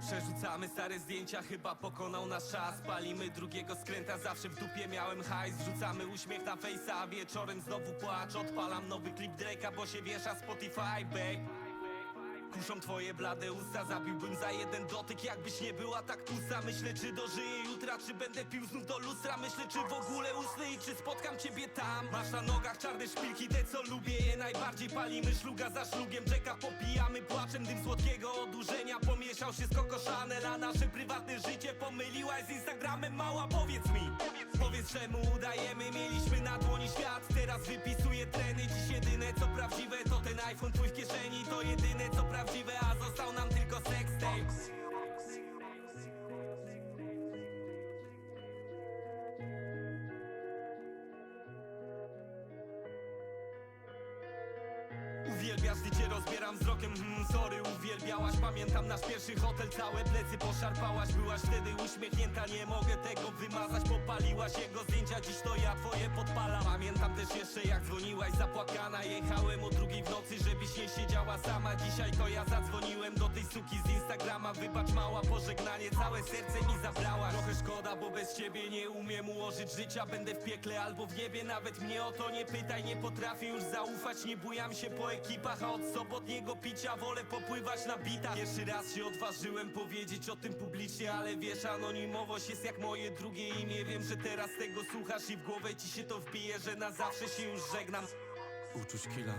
Przerzucamy stare zdjęcia, chyba pokonał nas czas. Palimy drugiego skręta, zawsze w dupie miałem hajs. Wrzucamy uśmiech na face'a, a wieczorem znowu płacz. Odpalam nowy klip Drake'a, bo się wiesza Spotify, babe Twoje blade usta, zabiłbym za jeden dotyk Jakbyś nie była tak pusta. Myślę czy dożyję jutra, czy będę pił znów do lustra. Myślę czy w ogóle usnę i czy spotkam ciebie tam. Masz na nogach czarne szpilki, te co lubię je najbardziej. Palimy szluga za szlugiem, Jacka popijamy płaczem. Dym słodkiego odurzenia pomieszał się z Coco Chanel A nasze prywatne życie pomyliłaś z Instagramem. Mała powiedz mi, powiedz czemu udajemy? Mieliśmy na dłoni świat, teraz wypisuję treny. Dziś jedyne co prawdziwe to ten iPhone twój w kieszeni. To jedyne co Uwielbiasz, gdy cię rozbieram wzrokiem, mm, sorry Uwielbiałaś, pamiętam nasz pierwszy hotel. Całe plecy poszarpałaś, byłaś wtedy uśmiechnięta. Nie mogę tego wymazać, popaliłaś jego zdjęcia. Dziś to ja twoje podpalam. Pamiętam też jeszcze jak dzwoniłaś. Zapłakana Jechałem o drugiej w nocy, żebyś nie siedziała sama. Dzisiaj to ja zadzwoniłem do tej suki z Instagrama. Wybacz mała, pożegnanie, całe serce mi zabrałaś. Trochę szkoda, bo bez ciebie nie umiem ułożyć życia. Będę w piekle albo w niebie, nawet mnie o to nie pytaj. Nie potrafię już zaufać, nie bujam się po ekipach A od sobotniego picia wolę popływać na bitach. Pierwszy raz się odważyłem powiedzieć o tym publicznie Ale wiesz, anonimowość jest jak moje drugie imię. Wiem, że teraz tego słuchasz i w głowę ci się to wbije Że na zawsze się już żegnam. Uczuć killa